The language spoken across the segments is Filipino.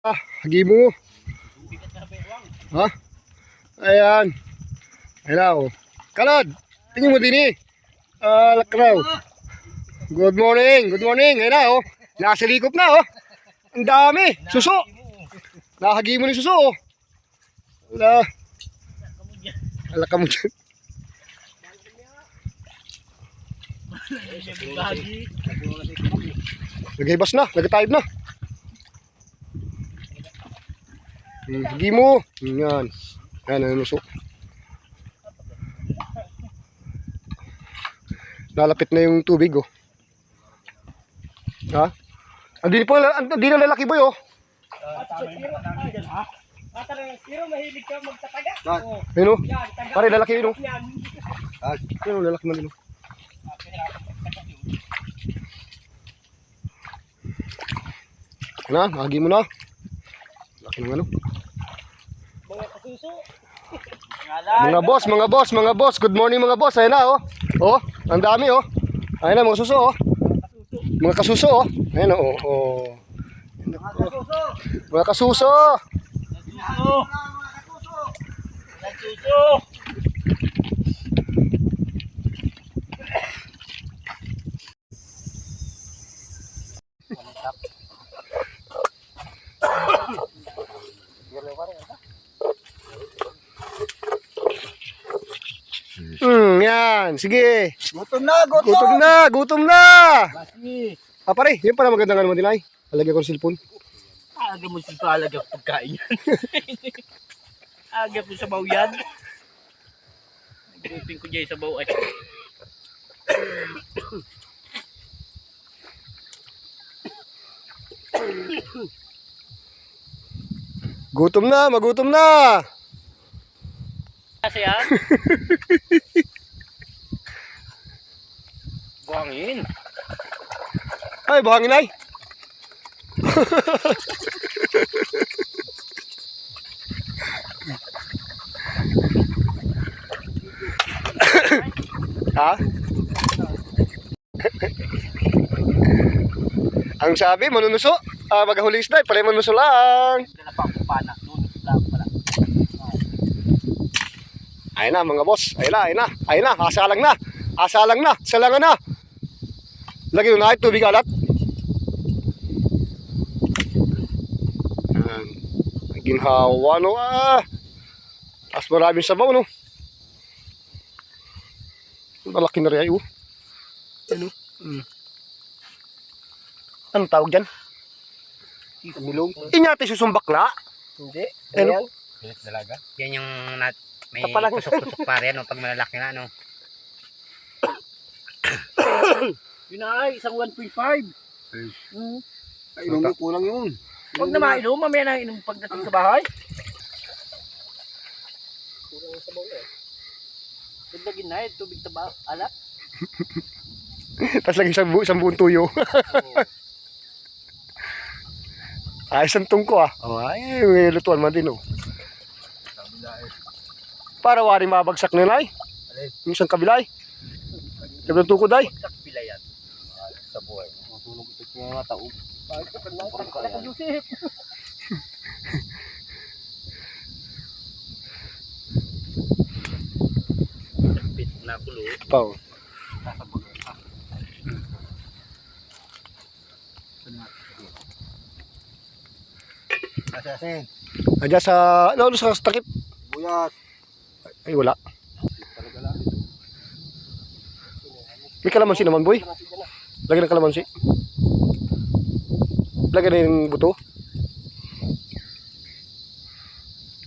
Ah, hagi mo. Ha? Ayan. Oh. Kalad, tingin mo din eh. Ah, lakraw. Good morning, good morning. Na, oh. Nasa likop na, oh. Ang dami. Suso. Nakahagi mo ni suso, oh. Wala. Wala ka mo dyan. Nagibas na, nagtayib na. Hagi mo. Yan. Yan, ang nuso. Nalapit na yung tubig, oh. Ha? Andin po, andin na lalaki boy, oh. Pero mahilig ka magtataga. Ayun, oh. Pare, lalaki yun, oh. Yan. Ah, yun, lalaki man din, oh. Na, hagi mo na. Laki ng ano. Mga kasuso. Mga boss, mga boss, mga boss. Good morning mga boss. Ayun na oh. Oh, ang dami oh. Ayun na mga suso oh. Mga kasuso oh. Ayun oh. oh. Kasuso. Mga kasuso. Kasuso. Kasuso. Hmm, yan. Sige. Gutom na, Gutom na, gutom na. Lasi. Ah, pare, yun pala magandang ano mo din ay. Alagyan ko ng cellphone. Aga mo si Palaga pagkain yan. Aga po sa baw yan. Nagupin ko dyan sa baw ay. Gutom na, magutom na. Kasi yan. Buhangin. Ay, buhangin ay. ha? Ang sabi, manunuso. Ah, maghulis na, pala manunuso lang. Ayun na, mga boss. Ayun na, ayun na. Ayun na, asalang na. Asalang na, salangan na. Lagi na ay tubig alat. Yan. Ang ginhawa, no? Ah. Tapos maraming sabaw, no? Malaki na rin ay, oh. Ano? Mm. Anong tawag dyan? Milong. Inyate susumbakla. Hindi. Ano? Pilit dalaga. Yan yung nat, may tusok-tusok pa rin no, pag malalaki na no. Yun na ay, isang 1.5. Hmm. Ay, inom kulang yun. Huwag na mainom, mamaya na inom pagdating sa bahay. Kurang sa bahay. Dagdagin na eh, tubig taba, alat. Tapos lagi isang, bu isang buong tuyo. ay, isang tungko ah. Oh, ay, may lutuan man din oh. Para wari mabagsak na nai. Yung isang kabilay. Kabilang ay. Sa buhay. Matulog ito sa mga taong. Bakit Joseph? Pit na kulo. Pao. Asasin. Adya sa, ano, sa takip. Buyas. Ay, wala. May kalamansi naman, boy. Lagyan ng kalamansi. Lagyan na yung buto.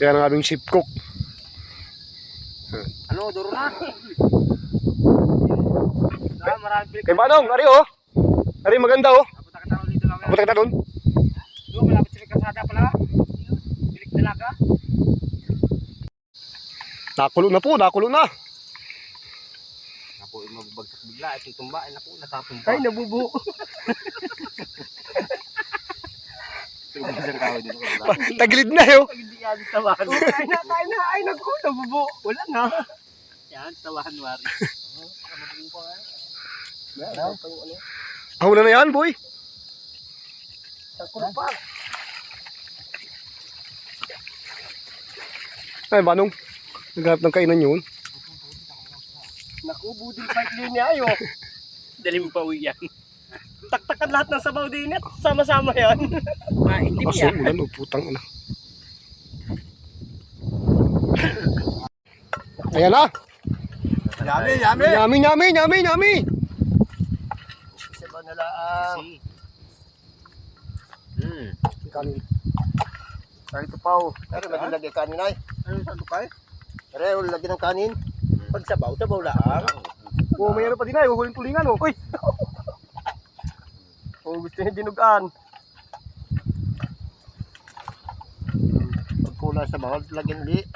Yan ang aming ship cook. Ano, duro na. Ah. Kay Manong, ari oh. Ari maganda oh. Punta kita doon. Doon, malapit sila kasada pala. Pilik dalaga. Nakulo na po, nakulo na. Ako, mababagsak bigla. Ito tumba. Ay, naku, natatumba. Ay, nabubo. Taglid na yun. Hindi yan, tawahan. Ay na, ay na, ay nagko, nabubo. Wala na. Yan, tawahan, wari. Ah, wala na yan, boy. Takulo pa. Ay, manong. Naghanap ng kainan yun. Nakubo din pa yun niya, ayo. Dalim pa uyan yan. Taktakan lahat ng sabaw din at sama-sama yan. Maindim Aso, ulan o putang ina. Ayan na. Yami, yami. Yami, yami, yami, yami. Sabaw na lang. Hmm. Kanin. Sorry to pao. Pero lagi kanin ay. Ano sa tukay? Pero lagi ng kanin. Pag sabaw, sabaw lang. Oh, mayroon pa din ay. Huhuling tulingan oh. Uy! Gusto niya dinugaan. Pag kulang sa bawal, lagyan ulit.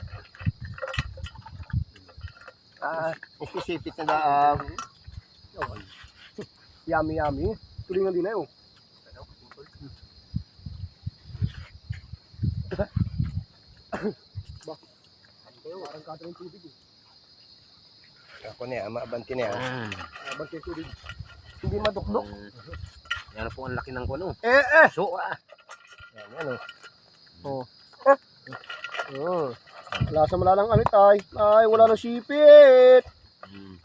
Ah, Isisipit na daang. Yami, yami. Tulingan din oh. Ba? Parang kata ng tubig eh. Ako niya, maabanti niya. Abang kayo tubig. hindi madukdok. Yan po ang laki ng kuno. Eh, eh! So, ah. Yan, yan oh. Oh. Lasa wala ng ano tay. Ay, wala ng sipit. Hmm.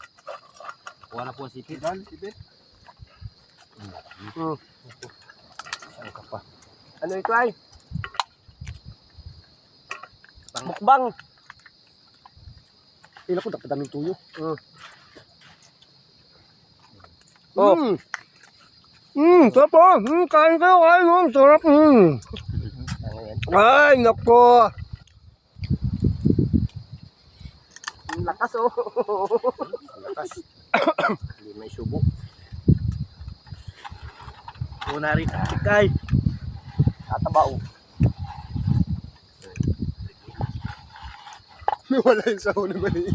Na po ang sipit. Sipit. Hmm. Saan ka pa? Ano ito ay? Bang. Mukbang. Ila ko dapat daming tuyo. Mm. Oh. Mm. Mm, sarap po. Mm, kain kayo, kain. Mm, sarap. Mm. Ano yan? Ay, nako. Ang lakas oh. Lakas. Hindi may subo. Una rin tikay. Tatabaw. Wala yung saho na mali.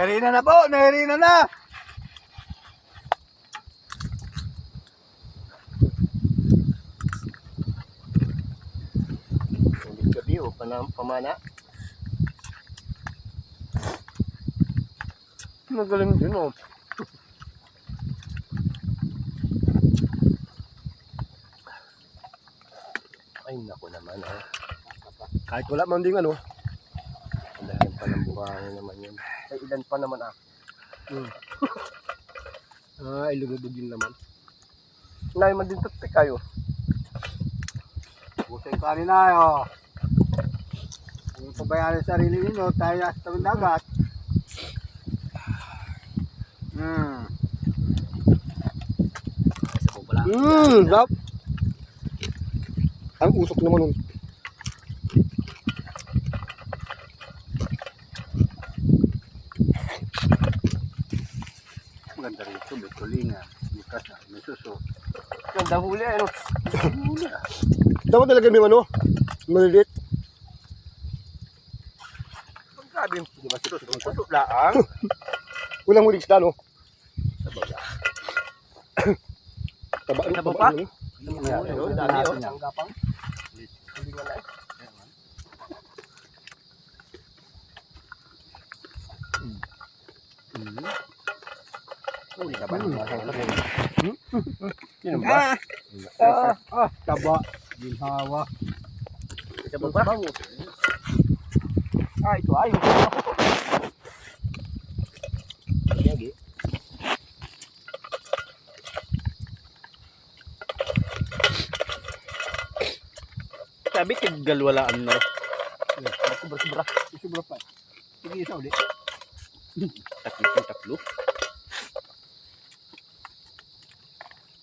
Narina na po! Narina na! Hindi gabi o pamana. Magaling din oh. Ay naku naman ah. Kahit wala man din ano. Ang pa ng buhangin naman yun. Ay, ilan pa naman ah. Ay, lumubog yun naman. Nay, man din tatik kayo. Pusay pa rin na oh. Yung pabayaan sa sarili ninyo, tayo sa tawid dagat. Hmm. Sa po pala. Mm, sarap. Ang usok naman nun. Maganda rito, may tulinga, may kasa, may suso. Ganda huli ano. Dapat talaga may ano. Malilit. Ang sabi mo. Di ba suso? Suso laang. Walang huling isda no. Taba, ano, Taba pa? ano, Ayun, dami oh. Ang gapang. Hindi nga na eh. Uli ka ba? Yun ba? Ah, ah, taba. Ginhawa. Sabon pa? Ah, ito ay. Yagi. Sabi, tiggalwalaan na. Sobra, sobra. Sobra pa. Sige, isa ulit. Tatlo, tatlo.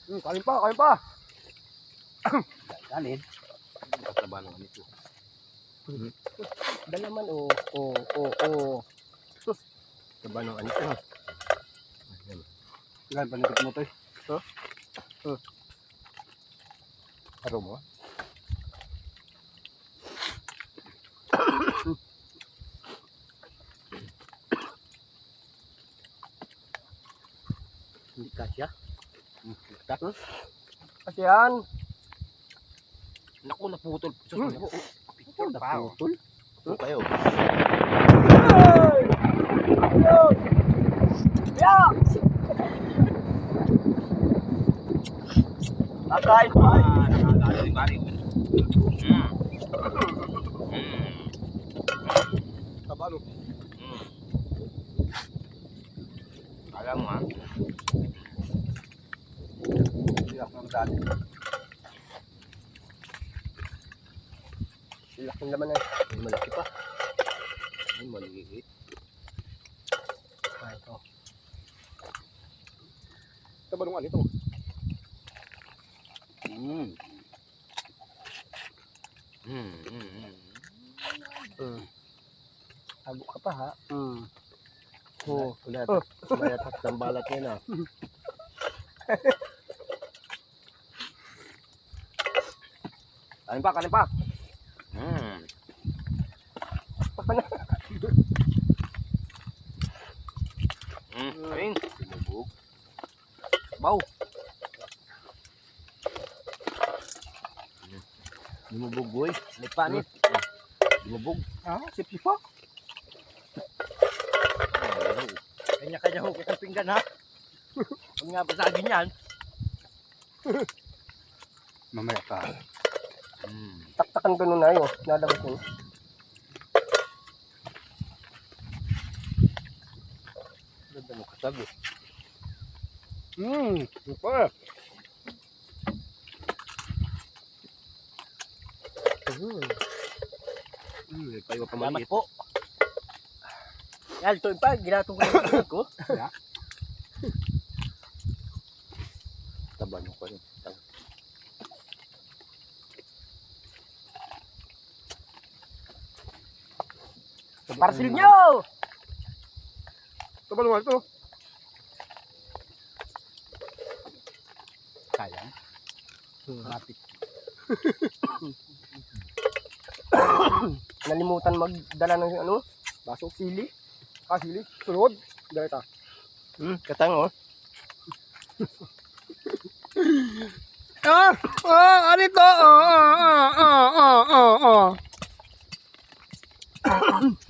Hmm, kain pa, kain pa. Kanin. Tataba naman ito. Dala man oh. Oh, oh, oh. Taba ng anito. Ilan pa nikit mo to eh. Aro mo? Hindi kasya. Tapos, Kasi yan. naku, naputol. Sus, Hmm. naku, picture, naputol. Ito kayo. Kakain pa. Ah, nakakalo ni Mario. Mm. Mm. Taba no. Mm. Alam mo ah. Hindi ako ng dati. Laki naman eh. Malaki pa. Ay, maliit. Ah, ito. Taba nung ano ito. Mm. Mm, mm, mm. Hmm. Tago ka pa ha. Hmm. Oo. Ulat. May atak ng balat niya na. Kain pa, kain pa. Mm. Mm, kain. Lumubog. Baw. Mm. Lumubog, boy. May panit. Lumubog. Ah, sipsi pa. Ayun. Kanya-kanya ho kitang pinggan ha. Huwag nga basagin yan. Mamaya pa. Mm. Taktakan ko nun na yun. Nalabas yun. Ganda mo kasabi. Hmm. Ano pa? Mm, may payo pa Salamat maliit. po. Yan, ito pa. Ginatong ko yung ko. Taba nyo pa rin. Taba. Parcel nyo! Taba nung ano ito. Sayang. Rapit. Nalimutan magdala ng ano? Baso. Sili. Ah, sili. Sunod. Direta. Hmm, katang oh. Ah! Ah! Ano ito? Ah! Ah! Ah! Ah! Ah! Ah!